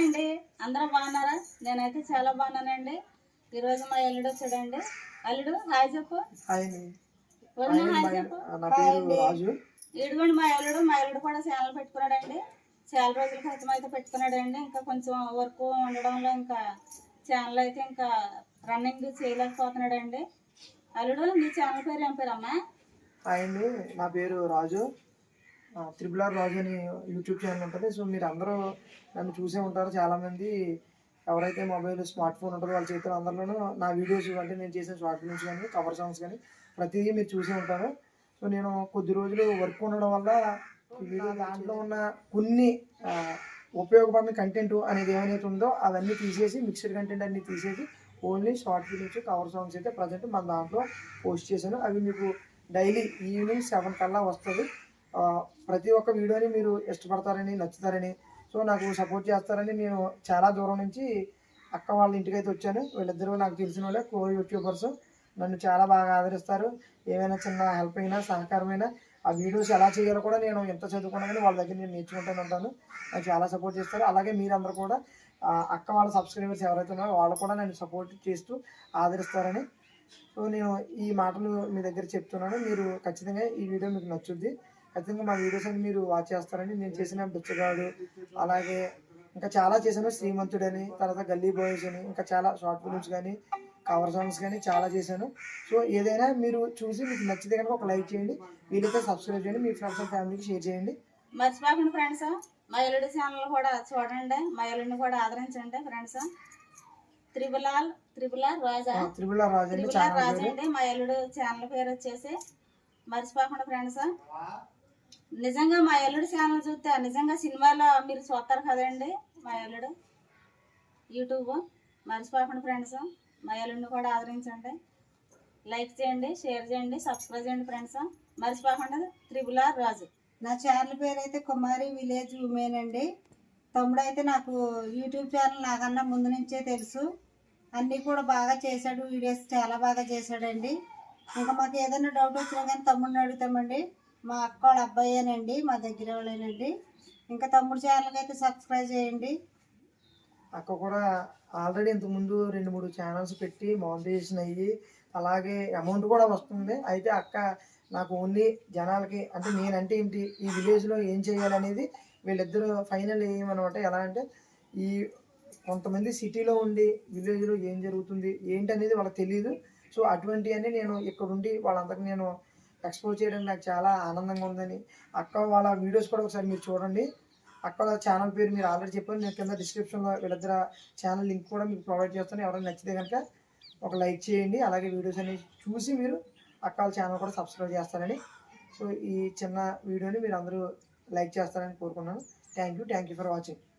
అండి అందరూ బాగున్నారా? నేనైతే చాలా బాగున్నానండి. ఈరోజు మా అల్లుడు వచ్చాడండి. అల్లుడు హాయ్ చెప్పు. హాయ్ చెప్పు. నా పేరు రాజు. ఇదిగోండి మా అల్లుడు. మా అల్లుడు కూడా ఛానల్ పెట్టుకున్నాడండి. చాలా రోజుల క్రితం అయితే పెట్టుకున్నాడండి. ఇంకా కొంచెం వర్క్ ఉండడంలో ఇంకా ఛానల్ అయితే ఇంకా రన్నింగ్ చేయలేకపోతున్నాడండి. అల్లుడు నీ ఛానల్ పేరు ఏం పేరమ్మా? హాయ్ అండి నా పేరు రాజు. త్రిబుల్ ఆర్ రాజు అని యూట్యూబ్ ఛానల్ ఉంటుంది. సో మీరు అందరూ నన్ను చూసే ఉంటారు. చాలామంది ఎవరైతే మొబైల్ స్మార్ట్ ఫోన్ ఉంటుందో వాళ్ళ చేతిలో అందరిలోనూ నా వీడియోస్ అంటే నేను చేసిన షార్ట్ ఫిల్మ్స్ కానీ కవర్ సాంగ్స్ కానీ ప్రతిదీ మీరు చూసే ఉంటారు. సో నేను కొద్ది రోజులు వర్క్ ఉండడం వల్ల దాంట్లో ఉన్న కొన్ని ఉపయోగపడిన కంటెంట్ అనేది ఏమైతే ఉందో అవన్నీ తీసేసి మిక్స్డ్ కంటెంట్ అన్ని తీసేసి only short films cover songs అయితే ప్రజెంట్ మన దాంట్లో పోస్ట్ చేశాను. అవి మీకు డైలీ ఈవినింగ్ సెవెన్ కల్లా వస్తుంది. ప్రతి ఒక్క వీడియోని మీరు ఇష్టపడతారని నచ్చుతారని సో నాకు సపోర్ట్ చేస్తారని నేను చాలా దూరం నుంచి అక్క వాళ్ళ ఇంటికి అయితే వచ్చాను. వీళ్ళిద్దరూ నాకు తెలిసిన వాళ్ళే కో యూట్యూబర్స్ నన్ను చాలా బాగా ఆదరిస్తారు. ఏమైనా చిన్న హెల్ప్ అయినా సహకారమైనా ఆ వీడియోస్ ఎలా చేయాలో కూడా నేను ఎంత చదువుకున్నా కానీ వాళ్ళ దగ్గర నేను నేర్చుకుంటూనే ఉంటాను నాకు చాలా సపోర్ట్ చేస్తారు. అలాగే మీరందరూ కూడా అక్క వాళ్ళ సబ్స్క్రైబర్స్ ఎవరైతే ఉన్నారో వాళ్ళు కూడా నన్ను సపోర్ట్ చేస్తూ ఆదరిస్తారని. సో నేను ఈ మాటలు మీ దగ్గర చెప్తున్నాను. మీరు ఖచ్చితంగా ఈ వీడియో మీకు నచ్చుద్ది. ఖచ్చితంగా మా వీడియోస్ అన్ని మీరు వాచ్ చేస్తారని నేను చేసిన బిచ్చగాడు అలాగే ఇంకా చాలా చేశాను. శ్రీమంతుడని తర్వాత గల్లీ బాయ్స్ అని ఇంకా చాలా షార్ట్ ఫిల్మ్స్ కానీ కవర్ సాంగ్స్ కానీ చాలా చేశాను. సో ఏదైనా మీరు చూసి మీకు నచ్చితే కనుక ఒక లైక్ చేయండి. వీలైతే సబ్స్క్రైబ్ చేయండి. మీ ఫ్రెండ్స్ అండ్ ఫ్యామిలీకి షేర్ చేయండి. మర్చిపోకండి ఫ్రెండ్స్ మా ఎల్లుడి ఛానల్ కూడా చూడండి. మా ఎల్లుడిని కూడా ఆదరించండి friends triple R Raja. Triple R Raju triple R channel Raja అండి. మా ఎల్లుడు ఛానల్ పేరు వచ్చేసి మర్చిపోకుండా ఫ్రెండ్స్ నిజంగా మా అల్లుడు ఛానల్ చూస్తే నిజంగా సినిమాలో మీరు చూస్తారు కదండి మా ఎల్లుడు యూట్యూబ్. మర్చిపోకండి ఫ్రెండ్స్. మా అల్లుడిని కూడా ఆదరించండి. లైక్ చేయండి షేర్ చేయండి సబ్స్క్రైబ్ చేయండి ఫ్రెండ్స్. మర్చిపోకుండా త్రిబులార్ రాజు. నా ఛానల్ పేరు అయితే కుమారి విలేజ్ ఉమెన్ అండి. తమ్ముడు అయితే నాకు యూట్యూబ్ ఛానల్ నాకన్నా ముందు నుంచే తెలుసు. అన్నీ కూడా బాగా చేశాడు వీడియోస్ చాలా బాగా చేశాడండి. ఇంకా మాకు ఏదైనా డౌట్ వచ్చినా కానీ తమ్ముడిని అడుగుతామండి. మా అక్క వాళ్ళ అబ్బాయేనండి మా దగ్గర వాళ్ళేనండి. ఇంకా తమ్ముడు ఛానల్కి అయితే సబ్స్క్రైబ్ చేయండి. అక్క కూడా ఆల్రెడీ ఇంతకుముందు రెండు మూడు ఛానల్స్ పెట్టి మానిటైజేషన్ అయ్యి అలాగే అమౌంట్ కూడా వస్తుంది. అయితే అక్క నాకు ఓన్లీ జనాలకి అంటే నేనంటే ఏంటి ఈ విలేజ్లో ఏం చేయాలనేది వీళ్ళిద్దరూ ఫైనల్ ఏమనమాట? ఎలా అంటే ఈ కొంతమంది సిటీలో ఉండి విలేజ్లో ఏం జరుగుతుంది ఏంటి అనేది వాళ్ళకి తెలియదు సో అటువంటివన్నీ నేను ఇక్కడ ఉండి వాళ్ళందరికీ నేను ఎక్స్ప్లోర్ చేయడం నాకు చాలా ఆనందంగా ఉందని. అక్క వాళ్ళ వీడియోస్ కూడా ఒకసారి మీరు చూడండి. అక్కడ ఛానల్ పేరు మీరు ఆల్రెడీ చెప్పాను నేను కింద డిస్క్రిప్షన్లో వీళ్ళిద్దర ఛానల్ లింక్ కూడా మీకు ప్రొవైడ్ చేస్తాను. ఎవరైనా నచ్చితే కనుక ఒక లైక్ చేయండి. అలాగే వీడియోస్ అనేవి చూసి మీరు అక్క వాళ్ళ ఛానల్ కూడా సబ్స్క్రైబ్ చేస్తారని. సో ఈ చిన్న వీడియోని మీరు అందరూ లైక్ చేస్తారని కోరుకున్నాను thank you thank you for watching